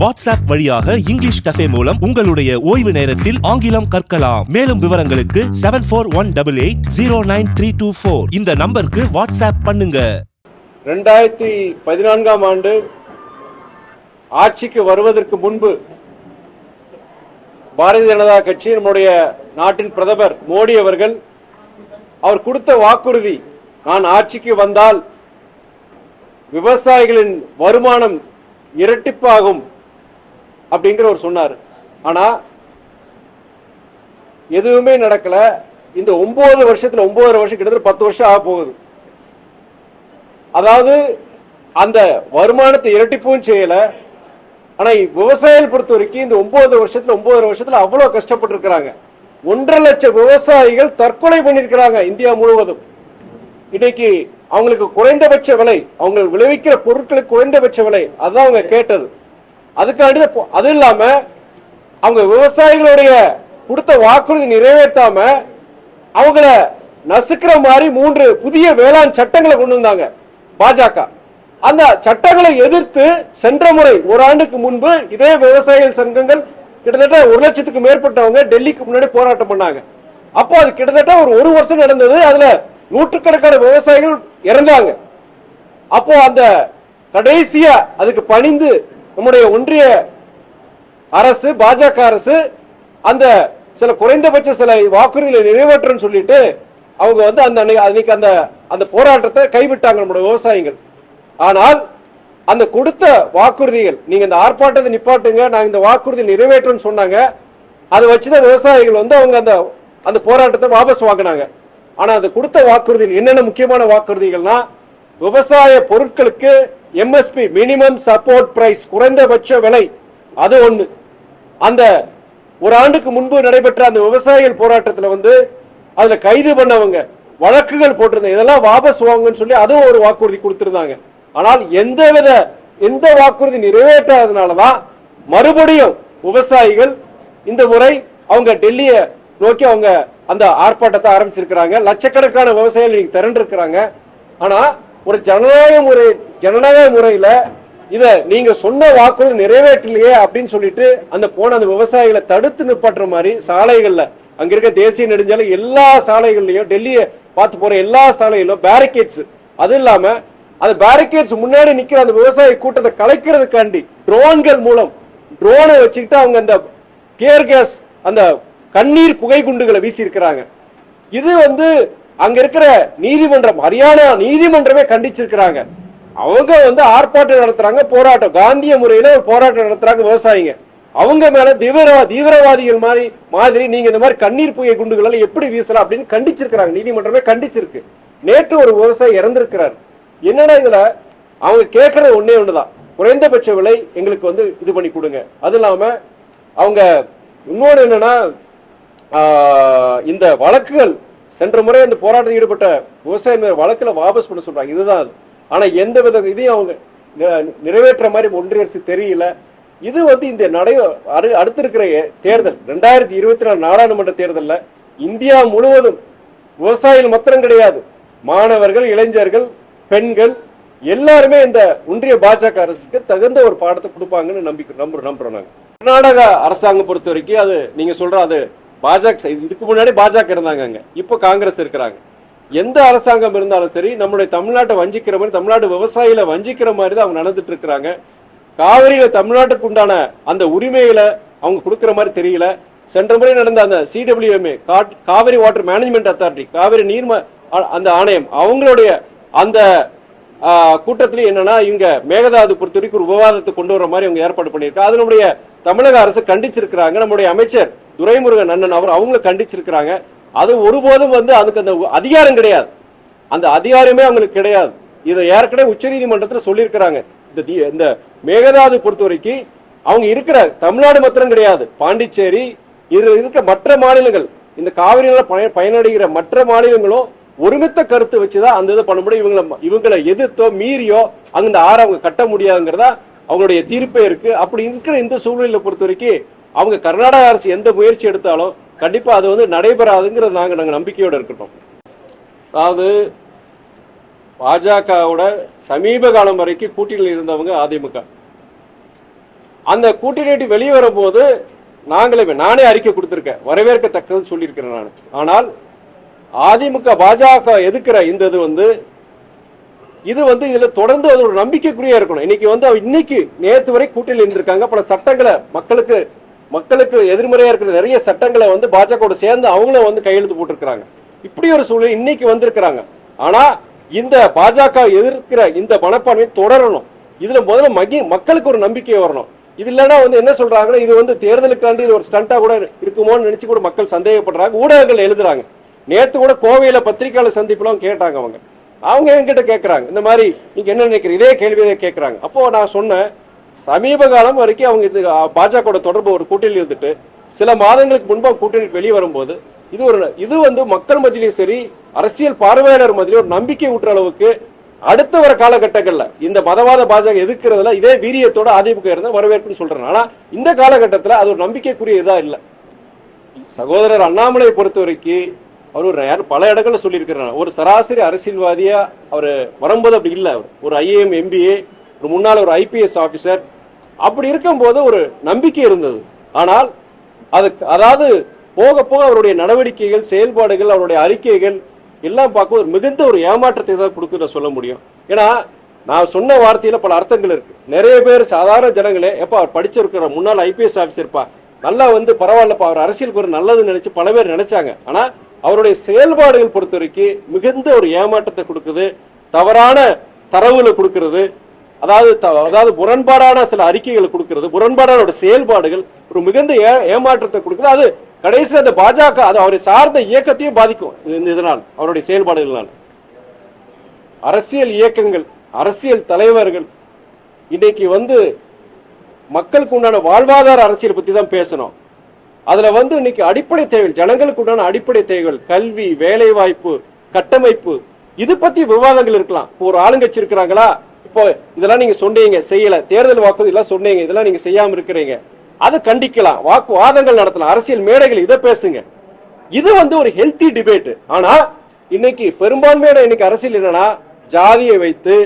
WhatsApp வழியாக English cafe மூலம் உங்களுடைய ஓய்வு நேரத்தில் ஆங்கிலம் கற்கலாம். மேலும் விவரங்களுக்கு seven four one double eight zero nine three two four இந்த நம்பருக்கு வாட்ஸ்அப் பண்ணுங்க. ரெண்டாயிரத்தி பதினான்காம் ஆண்டு ஆட்சிக்கு வருவதற்கு முன்பு பாரதிய ஜனதா கட்சி நம்முடைய நாட்டின் பிரதமர் மோடி அவர்கள் அவர் கொடுத்த வாக்குறுதி நான் ஆட்சிக்கு வந்தால் விவசாயிகளின் வருமானம் இரட்டிப்பாகும் அப்படிங்கிற ஒரு சொன்னார். ஆனா எதுவுமே நடக்கல. இந்த ஒன்பது வருஷத்துல ஒன்பது வருஷம் கிட்டத்தட்ட பத்து வருஷம் ஆக போகுது. அதாவது அந்த வருமானத்தை இரட்டிப்பும் செய்யல. ஆனா விவசாயிகள் பொறுத்த வரைக்கும் இந்த ஒன்பது வருஷத்துல ஒன்பது வருஷத்துல அவ்வளவு கஷ்டப்பட்டு இருக்கிறாங்க ஒன்றரை லட்சம் விவசாயிகள் தற்கொலை பண்ணிருக்கிறாங்க இந்தியா முழுவதும். இன்னைக்கு அவங்களுக்கு குறைந்தபட்ச விலை அவங்க விளைவிக்கிற பொருட்களுக்கு குறைந்தபட்ச விலை அதான் அவங்க கேட்டது. அதுக்காண்டி தான் இப்போ- அது இல்லாம அவங்க விவசாயிகளுடைய கொடுத்த வாக்குறுதி நிறைவேற்றாம அவங்கள நசுக்கிற மாதிரி மூன்று புதிய வேளாண் சட்டங்களை கொண்டு வந்தாங்க பாஜக. அந்த சட்டங்களை எதிர்த்து சென்ற முறை ஒரு ஆண்டுக்கு முன்பு இதே விவசாயிகள் சங்கங்கள் கிட்டத்தட்ட ஒரு லட்சத்துக்கு மேற்பட்டவங்க டெல்லிக்கு முன்னாடி போராட்டம் பண்ணாங்க. அப்போ அது கிட்டத்தட்ட ஒரு ஒரு வருஷம் நடந்தது. அதுல நூற்றுக்கணக்கான விவசாயிகள் இறந்தாங்க. அப்போ அந்த கடைசியா அதுக்கு பணிந்து நம்முடைய ஒன்றிய அரசு பாஜக அரசு அந்த சில குறைந்தபட்ச சில வாக்குறுதிகளை நிறைவேற்றுன்னு சொல்லிட்டு அவங்க வந்து அந்த அன்னைக்கு அந்த அந்த போராட்டத்தை கைவிட்டாங்க நம்முடைய விவசாயிகள். ஆனால் அந்த கொடுத்த வாக்குறுதிகள் நீங்க இந்த ஆர்ப்பாட்டத்தை நிப்பாட்டுங்க நாங்க இந்த வாக்குறுதி நிறைவேற்றோம்னு சொன்னாங்க. அதை வச்சுதான் விவசாயிகள் வந்து அவங்க அந்த அந்த போராட்டத்தை வாபஸ் வாங்கினாங்க. ஆனா அது கொடுத்த வாக்குறுதிகள் என்னென்ன முக்கியமான வாக்குறுதிகள்னா விவசாய பொருட்களுக்கு எம்எஸ்பி மினிமம் சப்போர்ட் பிரைஸ் குறைந்தபட்ச விலை அது ஒண்ணு. அந்த ஒரு ஆண்டுக்கு முன்பு நடைபெற்ற அந்த விவசாயிகள் போராட்டத்தில் வந்து அதுல கைது பண்ணவங்க வழக்குகள் போட்டிருந்தாங்க இதெல்லாம் வாபஸ் வாங்கன்னு சொல்லி அதுவும் ஒரு வாக்குறுதி கொடுத்திருந்தாங்க. ஆனால் எந்தவித எந்த வாக்குறுதி நிறைவேற்றாதனாலதான் மறுபடியும் விவசாயிகள் இந்த முறை அவங்க டெல்லியை நோக்கி அவங்க அந்த ஆர்ப்பாட்டத்தை ஆரம்பிச்சிருக்கிறாங்க. லட்சக்கணக்கான விவசாயிகள் இன்னைக்கு திரண்டு இருக்கிறாங்க ஆனா ஒரு ஜனநாயக முறை ஜனநாயக முறையில இத நீங்க சொன்ன வாக்குறுதி நிறைவேற்றலையே அப்படின்னு சொல்லிட்டு அந்த போன அந்த விவசாயிகளை தடுத்து நிப்பாட்டுற மாதிரி சாலைகள்ல அங்க இருக்க தேசிய நெடுஞ்சாலை எல்லா சாலைகள்லயும் டெல்லியை பார்த்து போற எல்லா சாலையிலும் பேரிகேட்ஸ் அது இல்லாம அந்த பேரிகேட்ஸ் முன்னாடி நிக்கிற அந்த விவசாய கூட்டத்தை கலைக்கிறதுக்காண்டி ட்ரோன்கள் மூலம் ட்ரோனை வச்சுக்கிட்டு அவங்க அந்த கேர் கேஸ் அந்த கண்ணீர் புகை குண்டுகளை வீசி இருக்கிறாங்க இது வந்து அங்க இருக்கிற நீதிமன்றம் ஹரியானா நீதிமன்றமே கண்டிச்சிருக்கிறாங்க. அவங்க வந்து ஆர்ப்பாட்டம் நடத்துறாங்க போராட்டம். காந்திய முறையில ஒரு போராட்டம் நடத்துறாங்க விவசாயிங்க. அவங்க மேல தீவிர தீவிரவாதிகள் மாதிரி மாதிரி நீங்க இந்த மாதிரி கண்ணீர் புகை குண்டுகள் எப்படி வீசலாம் அப்படின்னு கண்டிச்சிருக்கிறாங்க. நீதிமன்றமே கண்டிச்சிருக்கு. நேற்று ஒரு விவசாயி இறந்திருக்கிறார். என்னடா இதுல? அவங்க கேட்கறது ஒன்னே ஒண்ணுதான். குறைந்தபட்ச விலை எங்களுக்கு வந்து இது பண்ணி கொடுங்க. அது இல்லாம அவங்க இன்னொன்று என்னன்னா இந்த வழக்குகள் சென்ற முறை அந்த போராட்டத்தில் ஈடுபட்ட விவசாய வழக்கில் வாபஸ் பண்ண சொல்கிறாங்க இதுதான் அது. ஆனால் எந்த வித இதையும் அவங்க நிறைவேற்ற மாதிரி ஒன்றிய அரசு தெரியல. இது வந்து இந்த நடை அடு அடுத்திருக்கிற தேர்தல் ரெண்டாயிரத்தி இருபத்தி நாலு நாடாளுமன்ற தேர்தலில் இந்தியா முழுவதும் விவசாயிகள் மாத்திரம் கிடையாது. மாணவர்கள் இளைஞர்கள் பெண்கள் எல்லாருமே இந்த ஒன்றிய பாஜக அரசுக்கு தகுந்த ஒரு பாடத்தை கொடுப்பாங்கன்னு நம்பிக்கை நம்புறோம் நம்புறோம் நாங்கள் கர்நாடக அரசாங்கம் பொறுத்த வரைக்கும் அது நீங்க சொல்ற அது பாஜக இதுக்கு முன்னாடி பாஜக இருந்தாங்க அங்க. இப்போ காங்கிரஸ் இருக்கிறாங்க. எந்த அரசாங்கம் இருந்தாலும் சரி நம்மளுடைய தமிழ்நாட்டை வஞ்சிக்கிற மாதிரி தமிழ்நாட்டு விவசாயிகளை வஞ்சிக்கிற மாதிரி தான் அவங்க நடந்துட்டு இருக்கிறாங்க. காவிரியில தமிழ்நாட்டுக்கு உண்டான அந்த உரிமையில அவங்க கொடுக்குற மாதிரி தெரியல. சென்ற முறை நடந்த அந்த CWMA Kaveri water management authority Kaveri நீர்ம அந்த ஆணையம் அவங்களுடைய அந்த கூட்டத்திலையும் என்னன்னா இவங்க மேகதாது பொறுத்த வரைக்கும் ஒரு விவாதத்தை கொண்டு வர மாதிரி அவங்க ஏற்பாடு பண்ணியிருக்காங்க அது நம்முடைய தமிழக அரசு கண்டிச்சிருக்கிறாங்க. நம்முடைய அமைச்சர் துரைமுருகன் அண்ணன் அவர் அவங்கள கண்டிச்சிருக்கிறாங்க. அது ஒருபோதும் வந்து அதுக்கு அந்த அதிகாரம் கிடையாது. அந்த அதிகாரமே அவங்களுக்கு கிடையாது. இதை ஏற்கனவே உச்சநீதிமன்றத்தில் சொல்லியிருக்கிறாங்க. இந்த தி- இந்த மேகதாது பொறுத்த வரைக்கும் அவங்க இருக்கிற தமிழ்நாடு மாத்திரம் கிடையாது. பாண்டிச்சேரி இதில் இருக்க மற்ற மாநிலங்கள் இந்த காவிரியில பயனடைகிற மற்ற மாநிலங்களும் ஒருமித்த கருத்து வச்சுதான் அந்த இதை பண்ண முடியும். இவங்களை இவங்களை எதிர்த்தோ மீறியோ அங்க இந்த ஆறு அவங்க கட்ட முடியாதுங்கிறதா அவங்களுடைய தீர்ப்பே இருக்கு. அப்படி இருக்கிற இந்த சூழ்நிலை பொறுத்த வரைக்கும் அவங்க கர்நாடக அரசு எந்த முயற்சி எடுத்தாலும் கண்டிப்பாக அது வந்து நடைபெறாதுங்கிறது நாங்கள் நாங்கள் நம்பிக்கையோடு இருக்கட்டும். அதாவது பாஜகவோட சமீப காலம் வரைக்கும் கூட்டணியில் இருந்தவங்க அதிமுக. அந்த கூட்டணி வெளியே வரும்போது நாங்களே நானே அறிக்கை கொடுத்துருக்கேன். வரவேற்கத்தக்கதுன்னு சொல்லியிருக்கிறேன் நான். ஆனால் அதிமுக பாஜக எதுக்குற இந்த இது வந்து இது வந்து இதுல தொடர்ந்து அது ஒரு நம்பிக்கைக்குரிய இருக்கணும். இன்னைக்கு வந்து இன்னைக்கு நேற்று வரை கூட்டணியில் இருந்திருக்காங்க பல சட்டங்களை மக்களுக்கு மக்களுக்கு எதிர்மறையா இருக்கிற நிறைய சட்டங்களை வந்து பாஜகவோட சேர்ந்து அவங்களும் வந்து கையெழுத்து போட்டிருக்கிறாங்க. இப்படி ஒரு சூழ்நிலை இன்னைக்கு வந்திருக்கிறாங்க. ஆனா இந்த பாஜக எதிர்க்கிற இந்த மனப்பான்மை தொடரணும். இதுல முதல்ல மகி மக்களுக்கு ஒரு நம்பிக்கை வரணும். இது இல்லைன்னா வந்து என்ன சொல்றாங்கன்னா இது வந்து தேர்தலுக்காண்டி இது ஒரு ஸ்டண்டா கூட இருக்குமோன்னு நினைச்சு கூட மக்கள் சந்தேகப்படுறாங்க. ஊடகங்கள் எழுதுறாங்க. நேற்று கூட கோவையில பத்திரிகையாளர் சந்திப்புலாம் கேட்டாங்க அவங்க. அவங்க என்கிட்ட கேட்கறாங்க இந்த மாதிரி நீங்க என்ன நினைக்கிறீங்க? இதே கேள்வியை கேட்கறாங்க அப்போ நான் சொன்னேன் சமீப காலம் வரைக்கும் அவங்க இது பாஜக தொடர்பு ஒரு கூட்டணியில் இருந்துட்டு சில மாதங்களுக்கு முன்பாக கூட்டணி கூட்டணிக்கு வெளியே வரும்போது இது ஒரு இது வந்து மக்கள் மத்தியிலையும் சரி அரசியல் பார்வையாளர் மத்தியிலும் ஒரு நம்பிக்கை ஊட்டுற அளவுக்கு அடுத்த வர காலகட்டங்களில் இந்த மதவாத பாஜக எதிர்க்கிறதுல இதே வீரியத்தோட அதிமுக இருந்தால் வரவேற்புன்னு சொல்றேன் ஆனா இந்த காலகட்டத்தில் அது ஒரு நம்பிக்கைக்குரிய இதாக இல்லை. சகோதரர் அண்ணாமலையை பொறுத்த வரைக்கும் அவர் ஒரு பல இடங்களில் சொல்லியிருக்கிறார். ஒரு சராசரி அரசியல்வாதியா அவர் வரும்போது அப்படி இல்லை. அவர் ஒரு ஐஏஎம் எம்பிஏ ஒரு முன்னாள் ஒரு ஐபிஎஸ் ஆஃபீஸர் அப்படி இருக்கும்போது ஒரு நம்பிக்கை இருந்தது. ஆனால் அது அதாவது போக போக அவருடைய நடவடிக்கைகள் செயல்பாடுகள் அவருடைய அறிக்கைகள் எல்லாம் பார்க்க ஒரு மிகுந்த ஒரு ஏமாற்றத்தை தான் கொடுக்குற சொல்ல முடியும். ஏன்னா நான் சொன்ன வார்த்தையில் பல அர்த்தங்கள் இருக்கு. நிறைய பேர் சாதாரண ஜனங்களே எப்போ அவர் படிச்சிருக்கிற முன்னாள் ஐபிஎஸ் ஆஃபீஸர்ப்பா நல்லா வந்து பரவாயில்லப்பா அவர் அரசியலுக்கு ஒரு நல்லதுன்னு நினைச்சு பல பேர் நினைச்சாங்க. ஆனால் அவருடைய செயல்பாடுகள் பொறுத்த வரைக்கும் மிகுந்த ஒரு ஏமாற்றத்தை கொடுக்குது. தவறான தரவுகளை கொடுக்கறது. அதாவது த- அதாவது முரண்பாடான சில அறிக்கைகளை கொடுக்கிறது முரண்பாடான செயல்பாடுகள் ஒரு மிகுந்த ஏ- ஏமாற்றத்தை கொடுக்குது அது கடைசியில் அந்த பாஜக அது அவரை சார்ந்த இயக்கத்தையும் பாதிக்கும். இந்த இதனால் அவருடைய செயல்பாடுகளால் அரசியல் இயக்கங்கள் அரசியல் தலைவர்கள் இன்னைக்கு வந்து மக்களுக்கு உண்டான வாழ்வாதார அரசியல் பத்தி தான் பேசணும். அதுல வந்து இன்னைக்கு அடிப்படை தேவைகள் ஜனங்களுக்கு உண்டான அடிப்படை தேவைகள் கல்வி வேலைவாய்ப்பு கட்டமைப்பு இது பற்றி விவாதங்கள் இருக்கலாம். இப்போ ஒரு ஆளுங்கட்சி இருக்கிறாங்களா? இப்போ இதெல்லாம் நீங்க சொன்னீங்க செய்யல. தேர்தல் வாக்குறுதி எல்லாம் சொன்னீங்க இதெல்லாம் நீங்க செய்யாம இருக்கிறீங்க. அதை கண்டிக்கலாம். வாக்கு வாதங்கள் நடத்தலாம். அரசியல் மேடைகள் இதை பேசுங்க. இது வந்து ஒரு ஹெல்த்தி டிபேட் ஆனா இன்னைக்கு பெரும்பான்மையான இன்னைக்கு அரசியல் என்னன்னா ஜாதியை வைத்து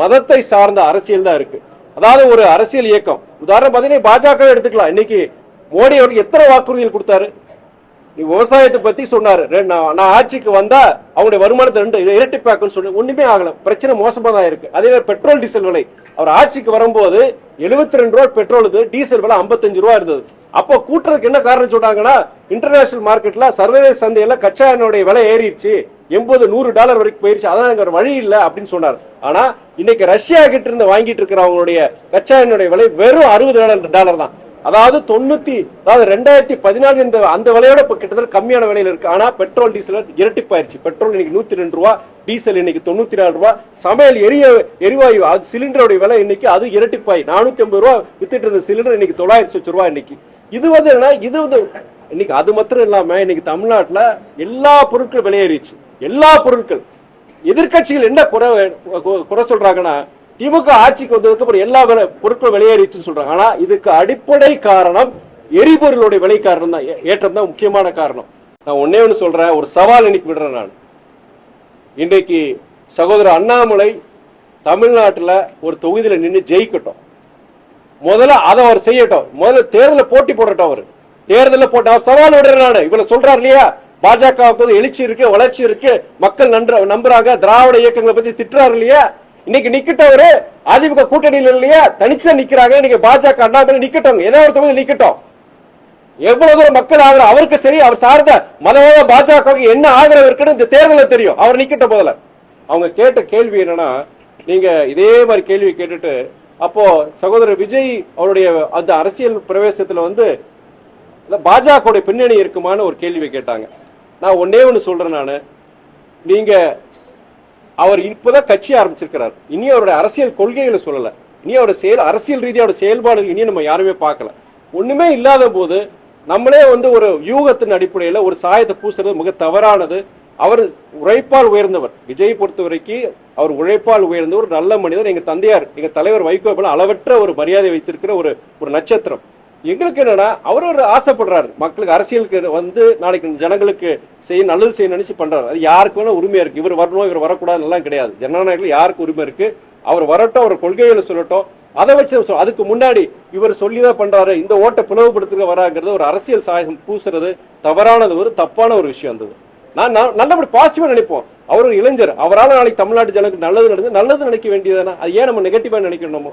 மதத்தை சார்ந்த அரசியல் தான் இருக்கு. அதாவது ஒரு அரசியல் இயக்கம். உதாரணம் பார்த்தீங்கன்னா பாஜக எடுத்துக்கலாம். இன்னைக்கு மோடி அவருக்கு எத்தனை வாக்குறுதிகள் கொடுத்தாரு? விவசாயத்தை பத்தி சொன்னாரு. நான் நான் ஆட்சிக்கு வந்தா அவங்களுடைய வருமானத்தை ரெண்டு இரட்டிப்பாக்குன்னு சொல்லி ஒண்ணுமே ஆகல. பிரச்சனை மோசமா தான் இருக்கு. அதே மாதிரி பெட்ரோல் டீசல் விலை. அவர் ஆட்சிக்கு வரும்போது 72 ரெண்டு ரூபா பெட்ரோல் இது டீசல் விலை 55 ரூபா இருந்தது. அப்போ கூட்டுறதுக்கு என்ன காரணம் சொன்னாங்கன்னா இன்டர்நேஷனல் மார்க்கெட்ல சர்வதேச சந்தையில கச்சா எண்ணெயுடைய விலை ஏறிடுச்சு. எண்பது நூறு டாலர் வரைக்கும் போயிருச்சு. அதான் எனக்கு ஒரு வழி இல்லை அப்படின்னு சொன்னார். ஆனா இன்னைக்கு ரஷ்யா கிட்ட இருந்து வாங்கிட்டு இருக்கிறவங்களுடைய கச்சா எண்ணெயுடைய விலை வெறும் அறுபது டாலர் தான். அதாவது தொண்ணூத்தி அதாவது ரெண்டாயிரத்தி பதினாலு இந்த அந்த விலையோட இப்ப கிட்டத்தட்ட கம்மியான விலையில இருக்கு. ஆனா பெட்ரோல் டீசல் இரட்டிப்பாயிருச்சு. பெட்ரோல் இன்னைக்கு நூத்தி ரெண்டு ரூபா டீசல் இன்னைக்கு தொண்ணூத்தி நாலு ரூபா. சமையல் எரிய எரிவாயு அது சிலிண்டரோட விலை இன்னைக்கு அது இரட்டிப்பாய் நானூத்தி ஐம்பது ரூபா வித்துட்டு இருந்த சிலிண்டர் இன்னைக்கு தொள்ளாயிரத்தி லட்சம் ரூபா இன்னைக்கு. இது வந்து என்ன இது வந்து இன்னைக்கு அது மாத்திரம் இல்லாம இன்னைக்கு தமிழ்நாட்டுல எல்லா பொருட்களும் விலையேறிச்சு. எல்லா பொருட்கள். எதிர்க்கட்சிகள் என்ன குறை குறை சொல்றாங்கன்னா திமுக ஆட்சிக்கு வந்ததுக்கு அப்புறம் எல்லா விலை பொருட்கள் வெளியேறிச்சுன்னு சொல்றாங்க. ஆனா இதுக்கு அடிப்படை காரணம் எரிபொருளுடைய விலை காரணம் தான். ஏற்றம் தான் முக்கியமான காரணம். நான் ஒன்னே ஒன்று சொல்றேன். ஒரு சவால் இன்னைக்கு விடுறேன் நான். இன்றைக்கு சகோதரர் அண்ணாமலை தமிழ்நாட்டுல ஒரு தொகுதியில நின்று ஜெயிக்கட்டும். முதல்ல அதை அவர் செய்யட்டும். முதல்ல தேர்தலில் போட்டி போடட்டும் அவர். தேர்தலில் போட்டு அவர் சவால் விடுறேன் நான். இவ்வளவு சொல்றாரு இல்லையா? பாஜக எழுச்சி இருக்கு வளர்ச்சி இருக்கு. மக்கள் நன்ற நம்புறாங்க. திராவிட இயக்கங்களை பத்தி திட்டுறாரு இல்லையா? இன்னைக்கு நிக்கட்டும் அதிமுக கூட்டணியில் இல்லையா? தனிச்சுதான் நிக்கிறாங்க. இன்னைக்கு பாஜக அண்ணாமலை நிக்கட்டும். ஏதோ ஒரு தொகுதி நிக்கட்டும். எவ்வளவு தூரம் மக்கள் ஆதரவு? அவருக்கு சரி அவர் சார்ந்த மதவாத பாஜகவுக்கு என்ன ஆதரவு இருக்குன்னு இந்த தேர்தலில் தெரியும். அவர் நிக்கிட்ட போதில். அவங்க கேட்ட கேள்வி என்னன்னா நீங்க இதே மாதிரி கேள்வி கேட்டுட்டு அப்போ சகோதரர் விஜய் அவருடைய அந்த அரசியல் பிரவேசத்துல வந்து பாஜகவுடைய பின்னணி இருக்குமான்னு ஒரு கேள்வி கேட்டாங்க. நான் ஒன்னே ஒன்று சொல்றேன் நான். நீங்க அவர் இப்போதான் கட்சி ஆரம்பிச்சிருக்கிறார். இனி அவருடைய அரசியல் கொள்கைகளை சொல்லல. இனி அவருடைய செயல் அரசியல் ரீதியோட செயல்பாடுகள் இனி நம்ம யாருமே பார்க்கல. ஒண்ணுமே இல்லாத போது நம்மளே வந்து ஒரு யூகத்தின் அடிப்படையில் ஒரு சாயத்தை பூசுறது மிக தவறானது. அவர் உழைப்பால் உயர்ந்தவர். விஜய் பொறுத்த வரைக்கும் அவர் உழைப்பால் உயர்ந்தவர். நல்ல மனிதர். எங்க தந்தையார் எங்க தலைவர் வைகோ அளவற்ற ஒரு மரியாதை வைத்திருக்கிற ஒரு ஒரு நட்சத்திரம். எங்களுக்கு என்னன்னா அவர் ஒரு ஆசைப்படுறாரு. மக்களுக்கு அரசியலுக்கு வந்து நாளைக்கு ஜனங்களுக்கு செய்ய நல்லது செய்ய நினைச்சு பண்றாரு. அது யாருக்கு வேணா உரிமையா இருக்கு. இவர் வரணும் இவர் வரக்கூடாது எல்லாம் கிடையாது. ஜனநாயகத்தில் யாருக்கு உரிமை இருக்கு? அவர் வரட்டும் அவர் கொள்கைகளை சொல்லட்டும். அதை வச்சு அதுக்கு முன்னாடி இவர் சொல்லி தான் பண்றாரு. இந்த ஓட்டை பிளவுபடுத்துக்க வராங்கிறது ஒரு அரசியல் சாயகம் பூசுறது தவறானது ஒரு தப்பான ஒரு விஷயம் இருந்தது நான் நல்லபடி பாசிட்டிவா நினைப்போம். அவர் ஒரு இளைஞர். அவரால் நாளைக்கு தமிழ்நாட்டு ஜனங்களுக்கு நல்லது நடந்து நல்லது நினைக்க வேண்டியதானே அது ஏன் நம்ம நெகட்டிவா நினைக்கணுமோ